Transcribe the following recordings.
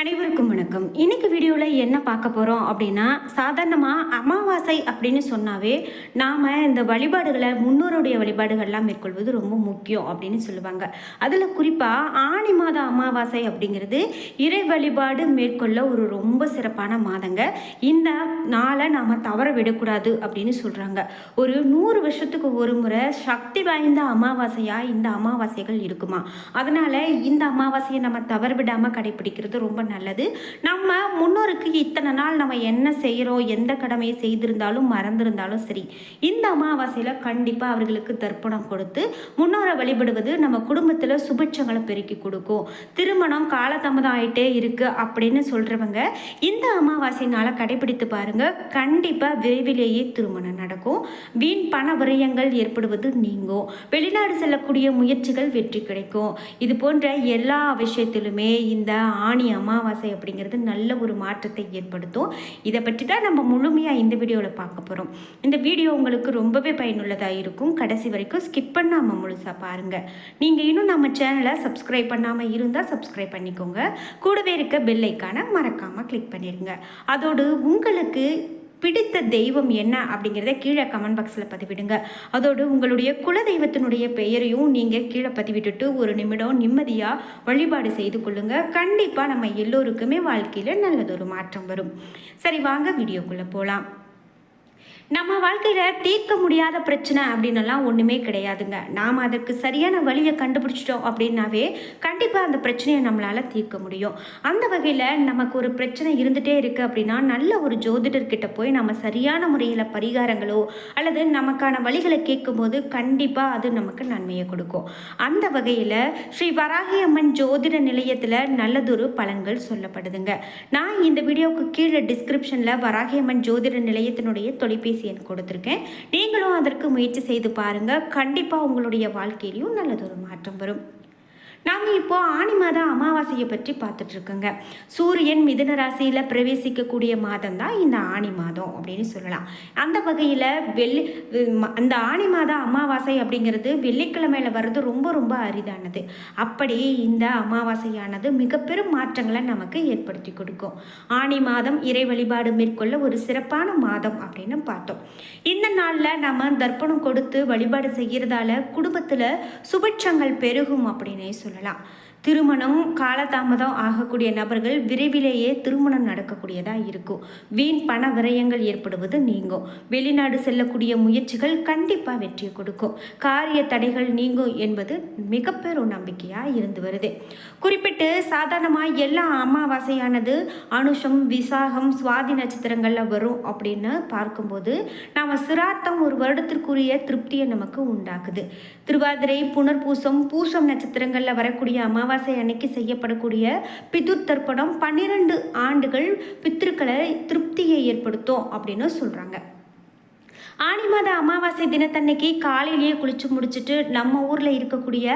அனைவருக்கும் வணக்கம். இன்னைக்கு வீடியோவில் என்ன பார்க்க போகிறோம் அப்படின்னா சாதாரணமாக அமாவாசை அப்படின்னு சொன்னாவே நாம் இந்த வழிபாடுகளை முன்னோருடைய வழிபாடுகள்லாம் மேற்கொள்வது ரொம்ப முக்கியம் அப்படின்னு சொல்லுவாங்க. அதில் குறிப்பாக ஆணி மாத அமாவாசை அப்படிங்கிறது இறை வழிபாடு மேற்கொள்ள ஒரு ரொம்ப சிறப்பான மாதங்க. இந்த நாளை நாம் தவற விடக்கூடாது அப்படின்னு சொல்கிறாங்க ஒரு நூறு வருஷத்துக்கு ஒரு முறை சக்தி வாய்ந்த அமாவாசையாக இந்த அமாவாசைகள் இருக்குமா? அதனால் இந்த அமாவாசையை நம்ம தவற விடாமல் கடைபிடிக்கிறது ரொம்ப நல்லது. நம்ம முன்னோருக்கு இத்தனை நாள் நம்ம என்ன செய்கிறோம் எந்த கடமையை செய்திருந்தாலும் மறந்திருந்தாலும் சரி இந்த அமாவாசையில் கண்டிப்பாக அவர்களுக்கு தர்ப்பணம் கொடுத்து முன்னோரை வழிபடுவது நம்ம குடும்பத்தில் சுபிட்சங்களை பெருக்கி கொடுக்கும். திருமணம் காலதாமதம் ஆயிட்டே இருக்கு அப்படின்னு சொல்கிறவங்க இந்த அமாவாசையினால் கடைபிடித்து பாருங்கள் கண்டிப்பாக விரைவிலேயே திருமணம் நடக்கும். வீண் பண விரயங்கள் ஏற்படுவது நீங்கும். வெளிநாடு செல்லக்கூடிய முயற்சிகள் வெற்றி கிடைக்கும். இது போன்ற எல்லா விஷயத்திலுமே இந்த ஆணி அமாவாசை அமாவாசை அப்படிங்கிறது நல்ல ஒரு மாற்றத்தை ஏற்படுத்தும். இதை பற்றி தான் நம்ம முழுமையாக இந்த வீடியோவில் பார்க்க போகிறோம் இந்த வீடியோ உங்களுக்கு ரொம்பவே பயனுள்ளதாக இருக்கும். கடைசி வரைக்கும் ஸ்கிப் பண்ணாமல் முழுசாக பாருங்கள் நீங்கள் இன்னும் நம்ம சேனலை சப்ஸ்கிரைப் பண்ணாமல் இருந்தால் சப்ஸ்கிரைப் பண்ணிக்கோங்க. கூடவே இருக்க பெல் ஐக்கானை மறக்காமல் கிளிக் பண்ணிடுங்க அதோடு உங்களுக்கு பிடித்த தெய்வம் என்ன அப்படிங்கிறத கீழே கமெண்ட் பாக்ஸில் பதிவிடுங்க. அதோடு உங்களுடைய குலதெய்வத்தினுடைய பெயரையும் நீங்கள் கீழே பதிவிட்டுட்டு ஒரு நிமிடம் நிம்மதியாக வழிபாடு செய்து கொள்ளுங்க. கண்டிப்பாக நம்ம எல்லோருக்குமே வாழ்க்கையில் நல்லதொரு மாற்றம் வரும். சரி வாங்க வீடியோக்குள்ளே போகலாம் நம்ம வாழ்க்கையில் தீர்க்க முடியாத பிரச்சனை அப்படின்னலாம் ஒன்றுமே கிடையாதுங்க. நாம் அதற்கு சரியான வழியை கண்டுபிடிச்சிட்டோம் அப்படின்னாவே கண்டிப்பாக அந்த பிரச்சனையை நம்மளால் தீர்க்க முடியும். அந்த வகையில் நமக்கு ஒரு பிரச்சனை இருந்துகிட்டே இருக்குது அப்படின்னா நல்ல ஒரு ஜோதிடர்கிட்ட போய் நம்ம சரியான முறையில் பரிகாரங்களோ அல்லது நமக்கான வழிகளை கேட்கும்போது கண்டிப்பாக அது நமக்கு நன்மையை கொடுக்கும். அந்த வகையில் ஸ்ரீ வராகி அம்மன் ஜோதிட நிலையத்தில் நல்லதொரு பலன்கள் சொல்லப்படுதுங்க. நான் இந்த வீடியோவுக்கு கீழே டிஸ்கிரிப்ஷனில் வராகி அம்மன் ஜோதிட நிலையத்தினுடைய தொலைபேசி எண் கொடுத்துருக்கேன். நீங்களும் அதற்கு முயற்சி செய்து பாருங்கள் கண்டிப்பாக உங்களுடைய வாழ்க்கையிலையும் நல்லதொரு மாற்றம் வரும். நாம் இப்போது ஆணி மாத அமாவாசையை பற்றி பார்த்துட்ருக்கோங்க சூரியன் மிதுன ராசியில் பிரவேசிக்கக்கூடிய மாதம் தான் இந்த ஆணி மாதம் அப்படின்னு சொல்லலாம். அந்த வகையில் வெள்ளி அந்த ஆணி மாத அமாவாசை அப்படிங்கிறது வெள்ளிக்கிழமையில் வர்றது ரொம்ப ரொம்ப அரிதானது. அப்படி இந்த அமாவாசையானது மிக பெரும் மாற்றங்களை நமக்கு ஏற்படுத்தி கொடுக்கும். ஆணி மாதம் இறை வழிபாடு மேற்கொள்ள ஒரு சிறப்பான மாதம் அப்படின்னு பார்த்தோம். இந்த நாளில் நம்ம தர்ப்பணம் கொடுத்து வழிபாடு செய்கிறதால குடும்பத்தில் சுபிட்சங்கள் பெருகும் அப்படின்னே சொல்லலாம். திருமணம் காலதாமதம் ஆகக்கூடிய நபர்கள் விரைவிலேயே திருமணம் நடக்கக்கூடியதாக இருக்கும். வீண் பண விரயங்கள் ஏற்படுவது நீங்கும். வெளிநாடு செல்லக்கூடிய முயற்சிகள் கண்டிப்பாக வெற்றியை கொடுக்கும். காரிய தடைகள் நீங்கும் என்பது மிகப்பெரும் நம்பிக்கையாக இருந்து வருது. குறிப்பிட்டு சாதாரணமாக எல்லா அமாவாசையானது அனுஷம் விசாகம் சுவாதி நட்சத்திரங்களில் வரும் அப்படின்னு பார்க்கும்போது நாம் சிராத்தம் ஒரு வருடத்திற்குரிய திருப்தியை நமக்கு உண்டாக்குது. திருவாதிரை புனர்பூசம் பூசம் நட்சத்திரங்களில் வரக்கூடிய அமாவாசை அன்னைக்கு செய்யப்படக்கூடிய பிதுர் தர்ப்பணம் பன்னிரண்டு ஆண்டுகள் பித்திருக்களை திருப்தியை ஏற்படுத்தும் அப்படின்னு சொல்கிறாங்க ஆனி மாத அமாவாசை தினத்தன்னைக்கு காலையிலேயே குளிச்சு முடிச்சுட்டு நம்ம ஊரில் இருக்கக்கூடிய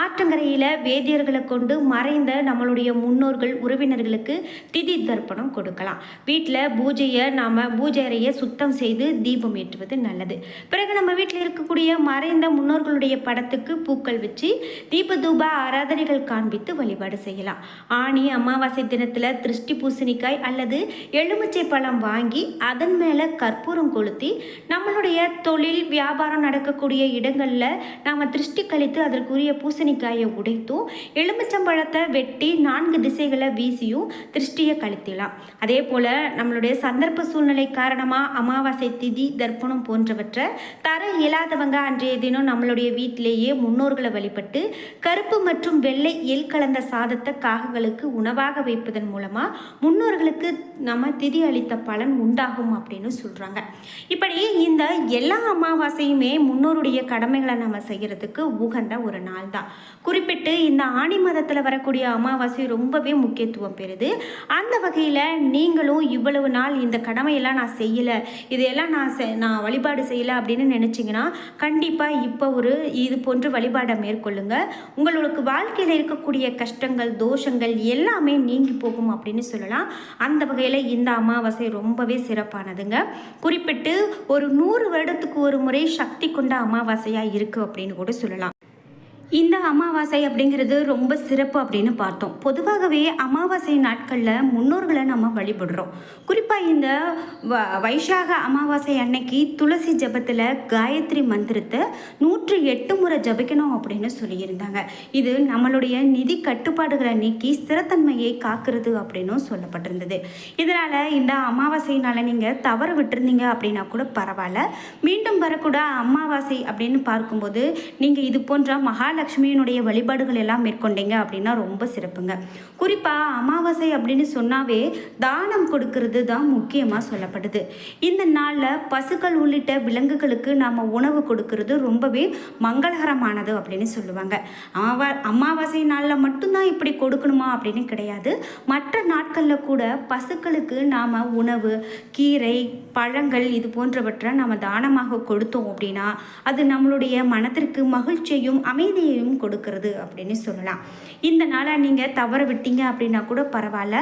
ஆற்றங்கரையில் வேதியர்களை கொண்டு மறைந்த நம்மளுடைய முன்னோர்கள் உறவினர்களுக்கு திதி தர்ப்பணம் கொடுக்கலாம். வீட்டில் பூஜையை நாம் பூஜை அறையை சுத்தம் செய்து தீபம் ஏற்றுவது நல்லது. பிறகு நம்ம வீட்டில் இருக்கக்கூடிய மறைந்த முன்னோர்களுடைய படத்துக்கு பூக்கள் வச்சு தீப தூப ஆராதனைகள் காண்பித்து வழிபாடு செய்யலாம். ஆணி அமாவாசை தினத்தில் திருஷ்டி பூசணிக்காய் அல்லது எலுமிச்சை பழம் வாங்கி அதன் மேலே கற்பூரம் கொளுத்தி நம்ம நம்மளுடைய தொழில் வியாபாரம் நடக்கக்கூடிய இடங்களில் நாம் திருஷ்டி கழித்து அதற்குரிய பூசணிக்காயை உடைத்தும் எலுமிச்சம்பழத்தை வெட்டி நான்கு திசைகளை வீசியும் திருஷ்டியை கழித்திடலாம் அதே போல் நம்மளுடைய சந்தர்ப்ப சூழ்நிலை காரணமாக அமாவாசை திதி தர்ப்பணம் போன்றவற்றை தர இயலாதவங்க அன்றைய தினம் நம்மளுடைய வீட்டிலேயே முன்னோர்களை வழிபட்டு கருப்பு மற்றும் வெள்ளை எல் கலந்த சாதத்தை காகங்களுக்கு உணவாக வைப்பதன் மூலமாக முன்னோர்களுக்கு நம்ம திதி அளித்த பலன் உண்டாகும் அப்படின்னு சொல்கிறாங்க இப்படி இந்த எல்லா அமாவாசையுமே முன்னோருடைய கடமைகளை நம்ம செய்கிறதுக்கு உகந்த ஒரு நாள் தான் குறிப்பிட்டு இந்த ஆணி மாதத்தில் வரக்கூடிய அமாவாசை ரொம்பவே முக்கியத்துவம் பெறுது. அந்த வகையில் நீங்களும் இவ்வளவு நாள் இந்த கடமையெல்லாம் நான் செய்யலை இதையெல்லாம் நான் செ- நான் வழிபாடு செய்யலை அப்படின்னு நினச்சிங்கன்னா கண்டிப்பாக இப்போ ஒரு இது போன்று வழிபாடை மேற்கொள்ளுங்க. உங்களுக்கு வாழ்க்கையில் இருக்கக்கூடிய கஷ்டங்கள் தோஷங்கள் எல்லாமே நீங்கி போகும் அப்படின்னு சொல்லலாம். அந்த வகையில் இந்த அமாவாசை ரொம்பவே சிறப்பானதுங்க. குறிப்பிட்டு ஒரு நூறு வருடத்துக்கு ஒரு முறை சக்தி கொண்ட அமாவாசையாக இருக்குது அப்படின்னு கூட சொல்லலாம். இந்த அமாவாசை அப்படிங்கிறது ரொம்ப சிறப்பு அப்படின்னு பார்த்தோம். பொதுவாகவே அமாவாசை நாட்களில் முன்னோர்களை நம்ம வழிபடுறோம். குறிப்பாக இந்த வ வைஷாக அமாவாசை அன்னைக்கு துளசி ஜபத்தில் காயத்ரி மந்திரத்தை நூற்றி எட்டு முறை ஜபிக்கணும் அப்படின்னு சொல்லியிருந்தாங்க. இது நம்மளுடைய நிதி கட்டுப்பாடுகளை நீக்கி ஸ்திரத்தன்மையை காக்கிறது அப்படின்னும் சொல்லப்பட்டிருந்தது. இதனால் இந்த அமாவாசையினால் நீங்கள் தவறு விட்டுருந்தீங்க அப்படின்னா கூட பரவாயில்ல. மீண்டும் வரக்கூட அமாவாசை அப்படின்னு பார்க்கும்போது நீங்கள் இது போன்ற மகாலட்சுமியினுடைய வழிபாடுகள் எல்லாம் மேற்கொண்டீங்க அப்படின்னா ரொம்ப சிறப்புங்க. குறிப்பாக அமாவாசை அப்படின்னு சொன்னாவே தானம் கொடுக்கறது தான் முக்கியமாக சொல்லப்படுது. இந்த நாளில் பசுக்கள் உள்ளிட்ட விலங்குகளுக்கு நாம் உணவு கொடுக்கறது ரொம்பவே மங்களகரமானது அப்படின்னு சொல்லுவாங்க. அமாவா அமாவாசை நாளில் மட்டும்தான் இப்படி கொடுக்கணுமா அப்படின்னு கிடையாது. மற்ற நாட்களில் கூட பசுக்களுக்கு நாம் உணவு கீரை பழங்கள் இது போன்றவற்றை நம்ம தானமாக கொடுத்தோம் அப்படின்னா அது நம்மளுடைய மனத்திற்கு மகிழ்ச்சியையும் அமைதியையும் கொடுக்கறது அப்படின்னு சொல்லலாம். இந்த நாளை நீங்கள் தவற விட்டீங்க அப்படின்னா கூட பரவாயில்ல.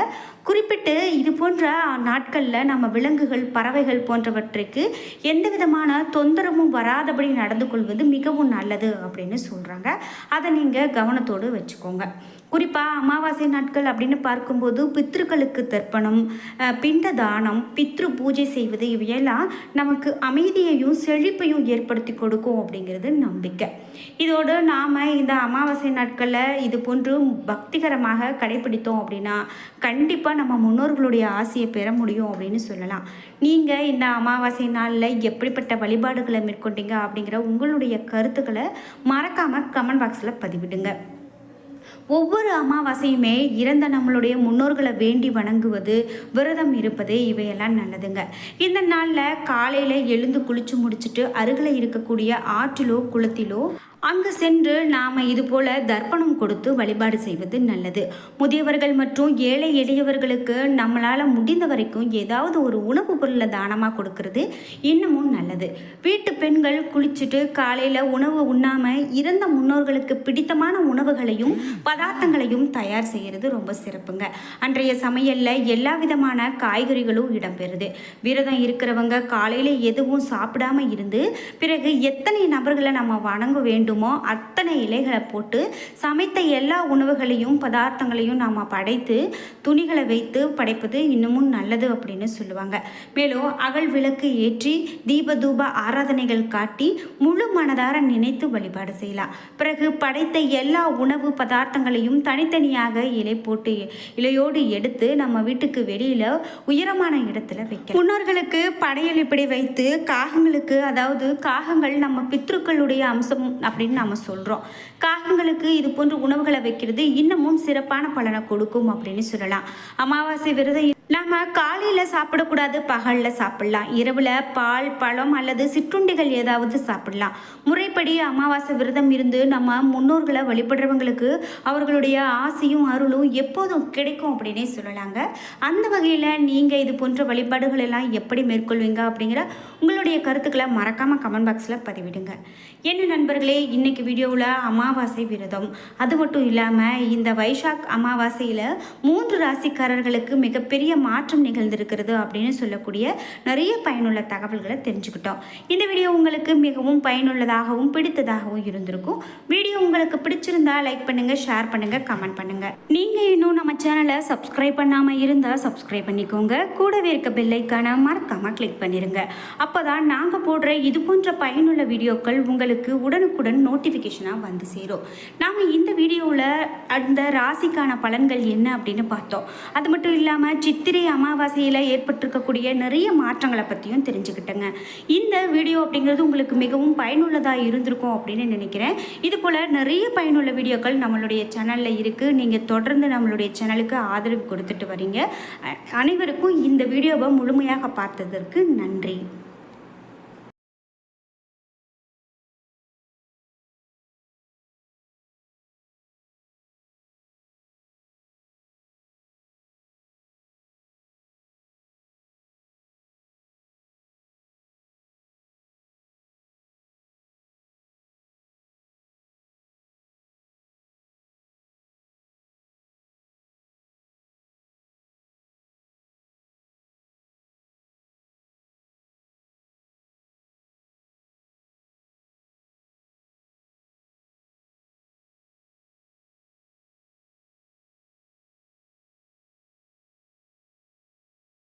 குறிப்பிட்டு இது போன்ற நாட்களில் நம்ம விலங்குகள் பறவைகள் போன்றவற்றுக்கு எந்த விதமான தொந்தரவும் வராதபடி நடந்து கொள்வது மிகவும் நல்லது அப்படின்னு சொல்கிறாங்க அதை நீங்கள் கவனத்தோடு வச்சுக்கோங்க. குறிப்பாக அமாவாசை நாட்கள் அப்படின்னு பார்க்கும்போது பித்ருக்களுக்கு தர்ப்பணம் பிண்ட தானம் பித்ரு பூஜை செய்வது இவையெல்லாம் நமக்கு அமைதியையும் செழிப்பையும் ஏற்படுத்தி கொடுக்கும் அப்படிங்கிறது நம்பிக்கை. இதோடு நாம் இந்த அமாவாசை நாட்களில் இது போன்று பக்திகரமாக கடைபிடித்தோம் அப்படின்னா கண்டிப்பாக நம்ம முன்னோர்களுடைய ஆசையை பெற முடியும் அப்படின்னு சொல்லலாம். நீங்கள் இந்த அமாவாசை நாளில் எப்படிப்பட்ட வழிபாடுகளை மேற்கொண்டீங்க அப்படிங்கிற உங்களுடைய கருத்துக்களை மறக்காமல் கமெண்ட் பாக்ஸில் பதிவிடுங்க. ஒவ்வொரு அமாவாசையுமே இறந்த நம்மளுடைய முன்னோர்களை வேண்டி வணங்குவது விரதம் இருப்பது இவையெல்லாம் நல்லதுங்க. இந்த நாளில் காலையில் எழுந்து குளிச்சு முடிச்சுட்டு அருகில் இருக்கக்கூடிய ஆற்றிலோ குளத்திலோ அங்கு சென்று நாம் இதுபோல தர்ப்பணம் கொடுத்து வழிபாடு செய்வது நல்லது. முதியவர்கள் மற்றும் ஏழை எளியவர்களுக்கு நம்மளால் முடிந்த வரைக்கும் ஏதாவது ஒரு உணவுப் பொருளை தானமாக கொடுக்கறது இன்னமும் நல்லது. வீட்டு பெண்கள் குளிச்சுட்டு காலையில் உணவு உண்ணாமல் இறந்த முன்னோர்களுக்கு பிடித்தமான உணவுகளையும் பதார்த்தங்களையும் தயார் செய்கிறது ரொம்ப சிறப்புங்க. அன்றைய சமையலில் எல்லா விதமான காய்கறிகளும் இடம்பெறுது. விரதம் இருக்கிறவங்க காலையில் எதுவும் சாப்பிடாம இருந்து பிறகு எத்தனை நபர்களை நம்ம வணங்க வேண்டும் அத்தனை இலைகளை போட்டு சமைத்த எல்லா உணவுகளையும் பதார்த்தங்களையும் நாம் படைத்து துணிகளை வைத்து படைப்பது இன்னமும் நல்லது அப்படின்னு சொல்லுவாங்க. மேலும் அகல் விளக்கு ஏற்றி தீப தூப ஆராதனைகள் காட்டி முழு மனதார நினைத்து வழிபாடு செய்யலாம். பிறகு படைத்த எல்லா உணவு பதார்த்தங்களையும் தனித்தனியாக இலை போட்டு இலையோடு எடுத்து நம்ம வீட்டுக்கு வெளியில உயரமான இடத்துல வைக்கலாம். முன்னோர்களுக்கு படையல் இப்படி வைத்து காகங்களுக்கு அதாவது காகங்கள் நம்ம பித்ருக்களுடைய அம்சம் அப்படின்னு நம்ம சொல்றோம். காகங்களுக்கு இது போன்ற உணவுகளை வைக்கிறது இன்னமும் சிறப்பான பலனை கொடுக்கும் அப்படின்னு சொல்லலாம். அமாவாசை விரதம் நாம் காலையில் சாப்பிடக்கூடாது பகலில் சாப்பிடலாம். இரவில் பால் பழம் அல்லது சிற்றுண்டிகள் ஏதாவது சாப்பிடலாம். முறைப்படி அமாவாசை விரதம் இருந்து நம்ம முன்னோர்களை வழிபடுறவங்களுக்கு அவர்களுடைய ஆசையும் அருளும் எப்போதும் கிடைக்கும் அப்படின்னே சொல்லலாங்க. அந்த வகையில் நீங்கள் இது போன்ற வழிபாடுகள் எல்லாம் எப்படி மேற்கொள்வீங்க அப்படிங்கிற உங்களுடைய கருத்துக்களை மறக்காமல் கமெண்ட் பாக்ஸில் பதிவிடுங்க. என்ன நண்பர்களே இன்றைக்கி வீடியோவில் அமாவாசை விரதம். அது மட்டும் இல்லாமல் இந்த வைசாக் அமாவாசையில் மூன்று ராசிக்காரர்களுக்கு மிகப்பெரிய மாற்றம் நிகழ்ந்திருக்கிறது அப்படின்னு சொல்லக்கூடிய நிறைய பயனுள்ள தகவல்களை தெரிஞ்சுக்கிட்டோம். இந்த வீடியோ உங்களுக்கு மிகவும் பயனுள்ளதாகவும் பிடித்ததாகவும் இருந்திருக்கும். வீடியோ உங்களுக்கு பிடிச்சிருந்தா லைக் பண்ணுங்க ஷேர் பண்ணுங்க கமெண்ட் பண்ணுங்க. நீங்க இன்னும் நம்ம சேனலை சப்ஸ்கிரைப் பண்ணாம இருந்தா சப்ஸ்கிரைப் பண்ணிக்கோங்க. கூடவே இருக்க பெல்லைக்கான மறக்காம கிளிக் பண்ணிருங்க. அப்போதான் நாங்க போடுற இது போன்ற பயனுள்ள வீடியோக்கள் உங்களுக்கு உடனுக்குடன் நோட்டிஃபிகேஷனாக வந்து சேரும். நாம இந்த வீடியோவில் அந்த ராசிக்கான பலன்கள் என்ன அப்படின்னு பார்த்தோம். அது மட்டும் இல்லாமல் சித்திரை அமாவாசையில் ஏற்பட்டிருக்கக்கூடிய நிறைய மாற்றங்களை பற்றியும் தெரிஞ்சுக்கிட்டேங்க. இந்த வீடியோ அப்படிங்கிறது உங்களுக்கு மிகவும் பயனுள்ளதாக இருந்திருக்கும் அப்படின்னு நினைக்கிறேன். இது போல் நிறைய பயனுள்ள வீடியோக்கள் நம்மளுடைய சேனலில் இருக்குது நீங்கள் தொடர்ந்து நம்மளுடைய சேனலுக்கு ஆதரவு கொடுத்துட்டு வரீங்க. அனைவருக்கும் இந்த வீடியோவை முழுமையாக பார்த்ததற்கு நன்றி.